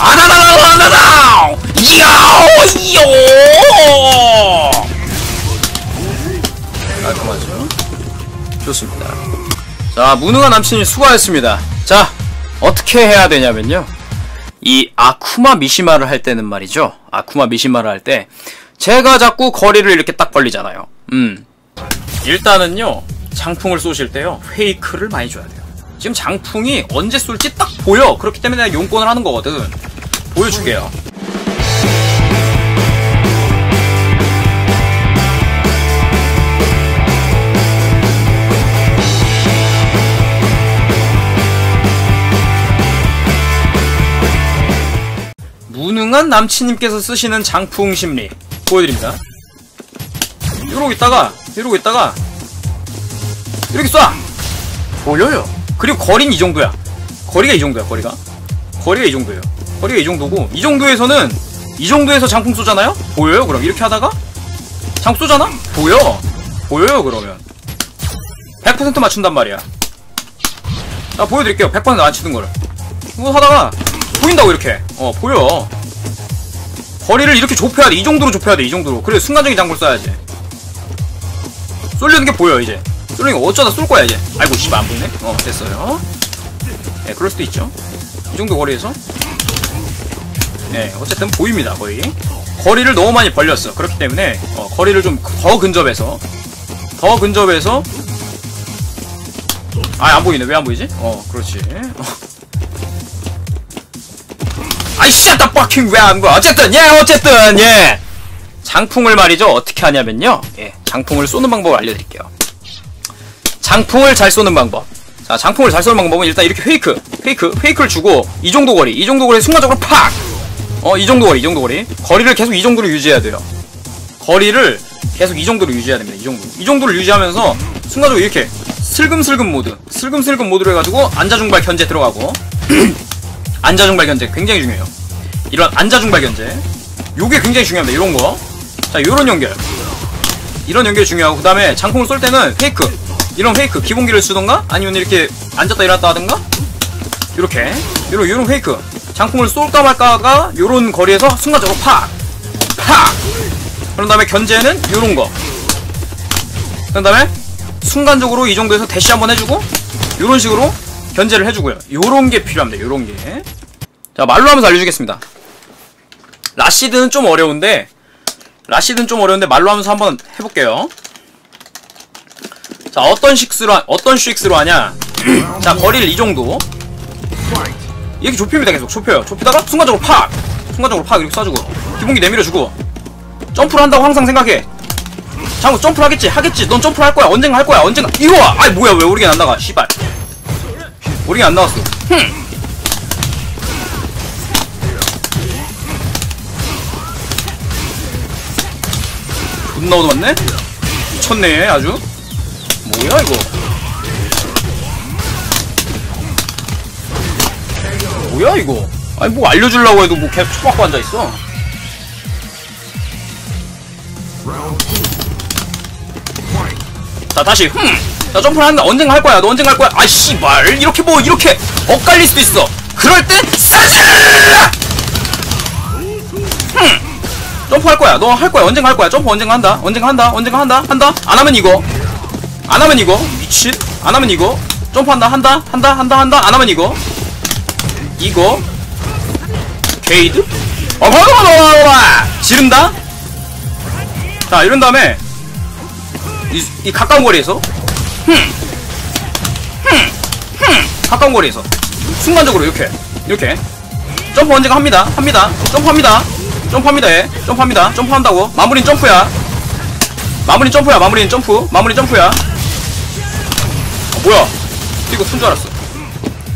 아나나나나나나 야오 깔끔하죠 좋습니다. 자 무능한 남친이 수고하였습니다. 자 어떻게 해야 되냐면요. 이 아쿠마 미시마를 할 때는 말이죠. 아쿠마 미시마를 할 때 제가 자꾸 거리를 이렇게 딱 벌리잖아요. 음. 일단은요 장풍을 쏘실 때요 페이크를 많이 줘야 돼요 지금 장풍이 언제 쏠지 딱 보여. 그렇기 때문에 내가 용권을 하는 거거든. 보여줄게요. 무능한 남친님께서 쓰시는 장풍 심리 보여드립니다. 이러고 있다가 이러고 있다가 이렇게 쏴! 보여요 그리고 거리는 이 정도야. 거리가 이 정도야 거리가. 거리가 이 정도예요. 거리가 이 정도고 이 정도에서는 이 정도에서 장풍 쏘잖아요? 보여요 그럼? 이렇게 하다가? 장풍 쏘잖아? 보여. 보여요 그러면. 100% 맞춘단 말이야. 나 보여드릴게요. 100% 맞추는 거를. 이거 하다가 보인다고 이렇게. 어 보여. 거리를 이렇게 좁혀야 돼. 이 정도로 좁혀야 돼이 정도로. 그래 순간적인 장구를 써야지. 쏠리는 게 보여 이제 게 어쩌다 쏠 거야 이제? 아이고 씨발 안 보이네? 어 됐어요. 네 그럴 수도 있죠. 이 정도 거리에서? 네 어쨌든 보입니다 거의. 거리를 너무 많이 벌렸어. 그렇기 때문에 어, 거리를 좀 더 근접해서 더 근접해서 아 안 보이네. 왜 안 보이지? 어 그렇지. 아이 shut the fucking 왜안 보여? 어쨌든 예 어쨌든 예. 장풍을 말이죠. 어떻게 하냐면요. 예 장풍을 쏘는 방법을 알려드릴게요 장풍을 잘 쏘는 방법. 자 장풍을 잘 쏘는 방법은 일단 이렇게 페이크 페이크 페이크를 주고 이 정도 거리 이 정도 거리 순간적으로 팍! 어 이 정도 거리 이 정도 거리. 거리를 계속 이 정도로 유지해야 돼요. 거리를 계속 이 정도로 유지해야 됩니다 이 정도. 이 정도를 유지하면서 순간적으로 이렇게 슬금슬금 모드 슬금슬금 모드로 해가지고 앉아중발 견제 들어가고 앉아중발 견제 굉장히 중요해요. 이런 앉아중발 견제. 요게 굉장히 중요합니다 이런 거 자 요런 연결. 이런 연결이 중요하고 그 다음에 장풍을 쏠 때는 페이크 이런 페이크 기본기를 쓰던가? 아니면 이렇게 앉았다 일어났다 하든가? 이렇게. 요런 요런 페이크. 장풍을 쏠까 말까가 요런 거리에서 순간적으로 팍! 팍! 그런 다음에 견제는 요런 거. 그런 다음에 순간적으로 이 정도에서 대시 한번 해주고 요런 식으로 견제를 해주고요. 요런 게 필요합니다 요런 게 자 말로 하면서 알려주겠습니다. 라시드는 좀 어려운데 라시드는 좀 어려운데 말로 하면서 한번 해볼게요 자 어떤 식스로 어떤 식스로 하냐? 자 거리를 이 정도. 이렇게 좁힙니다 계속. 좁혀요. 좁히다가 순간적으로 팍 순간적으로 팍 이렇게 쏴주고. 기본기 내밀어주고. 점프를 한다고 항상 생각해. 장구 점프를 하겠지? 하겠지. 넌 점프를 할 거야. 언젠가 할 거야. 언젠가. 이거 와! 아이 뭐야. 왜 오리게 안 나가? 씨발. 오리게 안 나왔어. 흠. 존나 얻어맞네? 미쳤네 아주 뭐야 이거 뭐야 이거 아니 뭐 알려주려고 해도 뭐 계속 쳐박고 앉아있어 자 다시 흠자 점프를 한다 언젠가 할 거야 너 언젠가 할 거야 아 씨발 이렇게 뭐 이렇게 엇갈릴 수도 있어 그럴 땐 사실 흠 점프 할 거야. 너 할 거야. 언젠가 할 거야. 점프 언젠가 한다. 언젠가 한다. 언젠가 한다. 한다. 안 하면 이거. 안 하면 이거. 미친. 안 하면 이거. 점프한다. 한다. 한다. 한다. 한다. 안 하면 이거. 이거. 게이드? 어, 봐봐, 지른다? 자, 이런 다음에, 이, 이 가까운 거리에서, 흠, 흠, 흠, 가까운 거리에서, 순간적으로 이렇게, 이렇게, 점프 언젠가 합니다. 합니다. 점프합니다. 점프합니다 얘 점프합니다 점프한다고 마무리는 점프야 마무리는 점프야 마무리는 점프 마무리 점프야 어, 뭐야 이거 푼 줄 알았어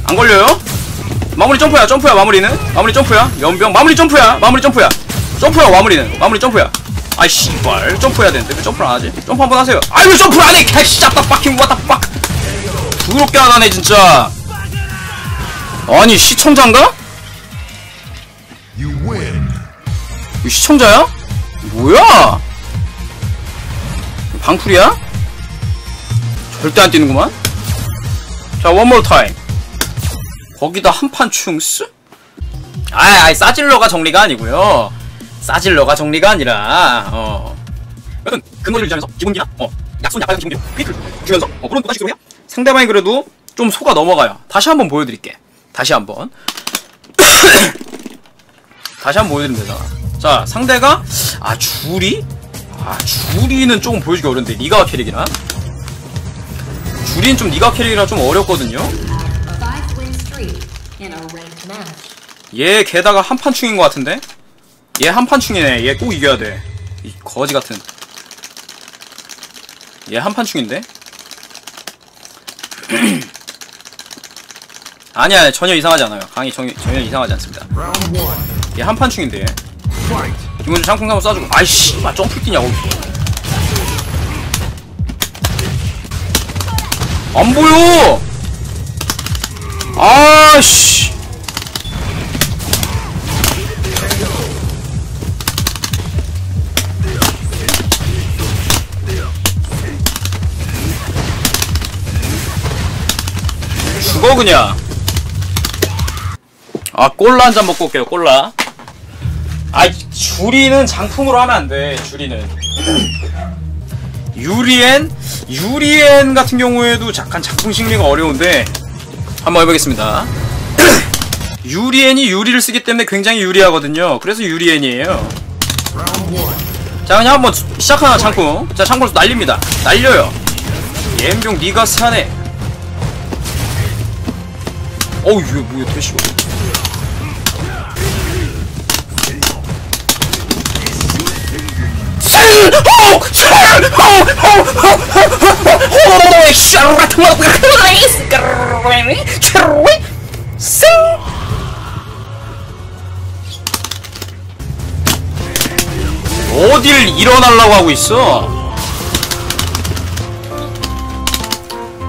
안 걸려요? 마무리 점프야 점프야 마무리는 마무리 점프야 연병 마무리 점프야 마무리 점프야 점프야 마무리는 마무리 점프야 아이 씨발 점프해야 되는데 왜 점프를 안하지? 점프 한번 하세요 아이 왜 점프를 안해 개씨 잡다 빡킹 왔다 빡 부럽게 안 하네 진짜 아니 시청자인가? 이거 시청자야? 뭐야? 방풀이야? 절대 안 뛰는구만? 자, 원몰 타임. 거기다 한판 충스? 아, 아이 싸질러가 정리가 아니고요. 싸질러가 정리가 아니라 어. 여튼 근거를 유지하면서 기본기나 어 약손 약간 기본기 퀴크를 주면서 어 그런 것까지 주면 상대방이 그래도 좀 속아 넘어가요. 다시 한번 보여드릴게. 다시 한번. 다시 한번 보여드리면 되잖아. 자 상대가 아 줄이 아 줄이는 조금 보여주기 어려운데 니가 캐릭이나 줄이는 좀 니가 캐릭이라 좀 어렵거든요. 얘 게다가 한판충인 것 같은데? 얘 한판충이네. 얘 꼭 이겨야 돼. 이 거지 같은. 얘 한판충인데? 아니야 전혀 이상하지 않아요. 강이 전혀, 전혀 이상하지 않습니다. 얘 한판충인데. 김원준 장풍 한번 쏴주고 아이씨 마 점프 뛰냐고 안 보여. 아씨. 죽어 그냥. 아 꼴라 한 잔 먹고 올게요 꼴라. 아 주리는 장풍으로 하면 안돼 주리는 유리엔 유리엔 같은 경우에도 약간 장풍 심리가 어려운데 한번 해보겠습니다. 유리엔이 유리를 쓰기 때문에 굉장히 유리하거든요. 그래서 유리엔이에요. 자 그냥 한번 시작하나 장풍 자 장풍 날립니다. 날려요. 옌병 니가 사네. 어우 이거 뭐야 대시 어딜 일어나려고 하고 있어?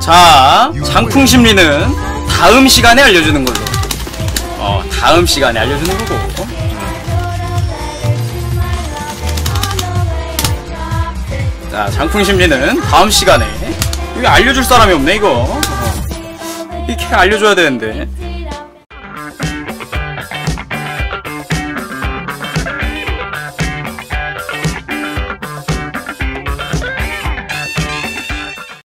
자, 장풍 심리는 다음 시간에 알려주는 걸로. 어, 다음 시간에 알려주는 거고. 자, 장풍 심리는 다음 시간에. 여기 알려줄 사람이 없네, 이거. 어. 이렇게 알려줘야 되는데.